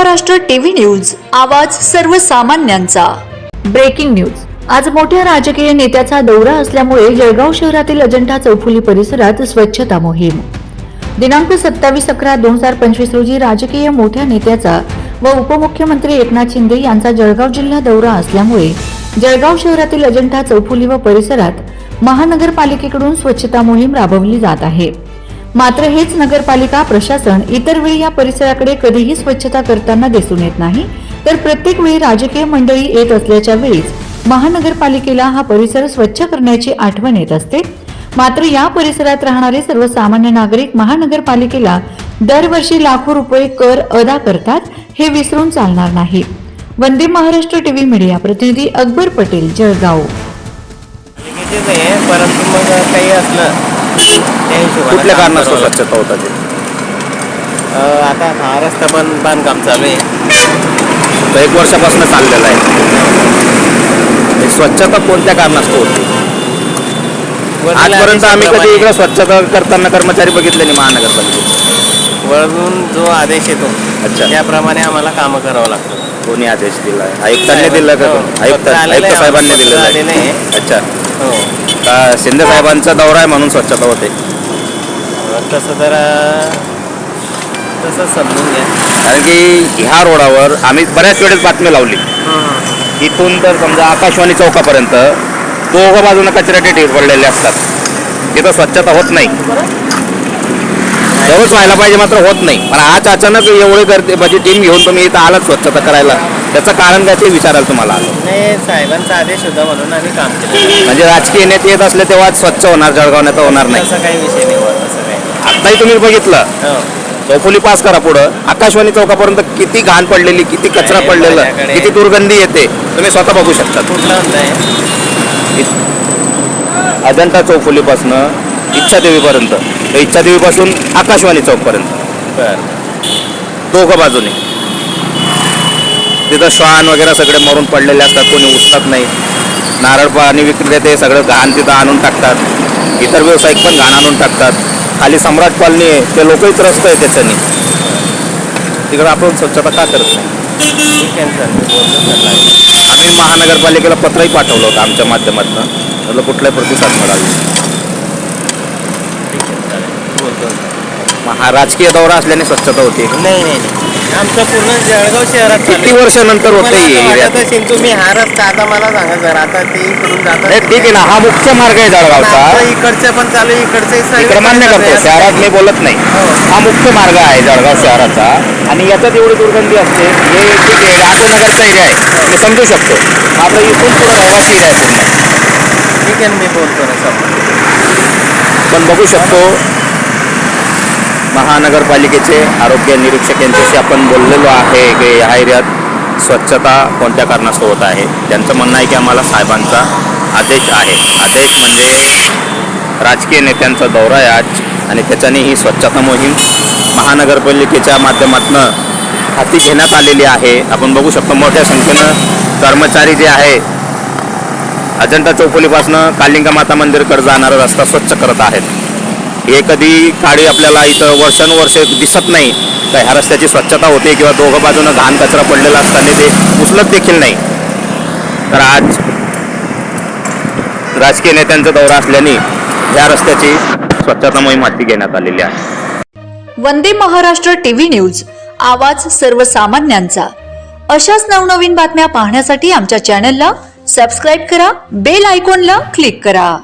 Maharashtra TV news आवाज सर्वसामान्यांचा. Breaking news. आज मोठ्या राजकीय नेत्याचा दौरा असल्यामुळे जळगाव शहरातील अजंठा चौफुली परिसरात स्वच्छता मोहीम. दिनांक सत्तावीस अकरा दोन हजार पंचवीस रोजी राजकीय मोठ्या नेत्याचा व उपमुख्यमंत्री एकनाथ शिंदे यांचा जळगाव जिल्हा दौरा असल्यामुळे जळगाव शहरातील अजंठा चौफुली व परिसरात महानगरपालिकेकडून स्वच्छता मोहीम राबवली जात आहे. मात्र हेच नगरपालिका प्रशासन इतर वेळी या परिसराकडे कधीही स्वच्छता करताना दिसून येत नाही. तर प्रत्येक वेळी राजकीय मंडळी येत असल्याच्या वेळीच महानगरपालिकेला हा परिसर स्वच्छ करण्याची आठवण येत असते. मात्र या परिसरात राहणारे सर्वसामान्य नागरिक महानगरपालिकेला दरवर्षी लाखो रुपये कर अदा करतात हे विसरून चालणार नाही. वंदे महाराष्ट्र टीव्ही मीडिया प्रतिनिधी अकबर पटेल जळगाव. परंतु मग काही असलं हिशोबाने कुठल्या काम कारणास्तव करावं स्वच्छता होता ते लागतं. अं, आता हा रस्ता पण बांधकाम चालू आहे. तर एक वर्षापासून चाललेला आहे. हे स्वच्छता कोणत्या कारणास्तव होती? आजपर्यंत आम्ही कधी इकडे स्वच्छता करताना कर्मचारी बघितले नाही महानगरपालिकेचे वरून जो आदेश येतो अच्छा. त्याप्रमाणे आम्हाला कामं करावं लागतं. कोणी आदेश दिला? आहे आयुक्तांनी दिला का हो, कोणी? आयुक्त पत्र आलेलं आयुक्त आहे, साहेबांनी पत्र दिलेलं आलेलं आहे आहे. अच्छा. हो. का शिंदे साहेबांचा दौरा आहे म्हणून स्वच्छता होते? तसं तर तसं समजून घ्या. कारण की ह्या रोडावर आम्ही बऱ्याच वेळेस बातमी लावली. इथून तर समजा आकाशवाणी चौकापर्यंत दोघं बाजूने कचऱ्याचे पडलेले असतात. तिथं स्वच्छता होत नाही. दररोज व्हायला पाहिजे मात्र होत नाही. पण आज अचानक एवढे गर्दी माझी टीम घेऊन तुम्ही इथं आलात स्वच्छता करायला. त्याचं कारण काय ते विचारायला तुम्हाला नाही साहेबांचा आदेश होता म्हणून आम्ही काम केलं. म्हणजे राजकीय नेते येत असले तेव्हा स्वच्छ होणार जळगाव नेता होणार नाही. काही विषय नाही आत्ताही तुम्ही बघितलं. हो. चौफुली पास करा पुढं. आकाशवाणी चौकापर्यंत किती घाण पडलेली किती कचरा पडलेला माझ्याकडे. किती दुर्गंधी येते. तुम्ही स्वतः बघू शकता. कुठला म्हणताय अजंठा चौफुलीपासनं इच्छादेवीपर्यंत. तर इच्छादेवीपासून आकाशवाणी चौकपर्यंत. बरं. दोघं बाजूने. तिथं श्वान वगैरे सगळे मरून पडलेले असतात कोणी उठतात नाही. नारळ पाणी विक्रेते सगळं घाण तिथं आणून टाकतात. इतर व्यावसायिक पण घाण आणून टाकतात. खाली सम्राट कॉलनी आहे. ते लोकही त्रस्त आहे त्याच्यानी. तिकडं आपण स्वच्छता का करत नाही? आम्ही महानगरपालिकेला पत्रही पाठवलं होतं आमच्या माध्यमातून. त्याला कुठलाही प्रतिसाद मिळाला नाही. हा राजकीय दौरा असल्याने स्वच्छता होती. नाही नाही नाही. आमचं पूर्ण जळगाव शहरात किती. वर्षानंतर होतं हे एरियात? असेल तुम्ही हा रस्ता आता मला सांगा सर आता ते इकडून जातात नाही ठीक आहे ना. हा मुख्य मार्ग आहे जळगावचा. आता इकडचं पण चालू आहे, इकडचंही सर्व इकडे मान्य चालू करतो. शहरात मी बोलत नाही. हो. हा मुख्य मार्ग आहे जळगाव शहराचा. आणि याच्यात एवढी दुर्गंधी असते. हे ठीक आहे. आटोनगरचा एरिया आहे मी समजू शकतो. मात्र इथून पुढे रहिवासी एरिया आहे पूर्ण. ठीक आहे ना, मी बोलतो ना समोर पण बघू शकतो. महानगरपालिकेचे आरोग्य निरीक्षक यांच्याशी आपण बोललेलो आहे की ह्या एरियात स्वच्छता कोणत्या कारणास्तव होत आहे? त्यांचं म्हणणं आहे की आम्हाला साहेबांचा आदेश आहे. आदेश म्हणजे राजकीय नेत्यांचा दौरा आहे आज आणि त्याच्याने ही स्वच्छता मोहीम महानगरपालिकेच्या माध्यमातून हाती घेण्यात आलेली आहे. आपण बघू शकतो मोठ्या संख्येनं कर्मचारी जे आहे अजंठा चौफुलीपासनं कालिंगा माता मंदिरकडे जाणारा रस्ता स्वच्छ करत आहेत. हे कधी काळी आपल्याला इथं वर्षानुवर्ष दिसत नाही. तर ह्या रस्त्याची स्वच्छता होते किंवा दोघं बाजूनं घाण कचरा पडलेला असताना ते उचलत देखील नाही. तर आज राजकीय नेत्यांचा दौरा असल्याने ह्या रस्त्याची स्वच्छता मोहीम हाती घेण्यात आलेली आहे. वंदे महाराष्ट्र टीव्ही न्यूज आवाज सर्वसामान्यांचा. अशाच नवनवीन बातम्या पाहण्यासाठी आमच्या चॅनलला सबस्क्राईब करा बेल आयकॉनला क्लिक करा.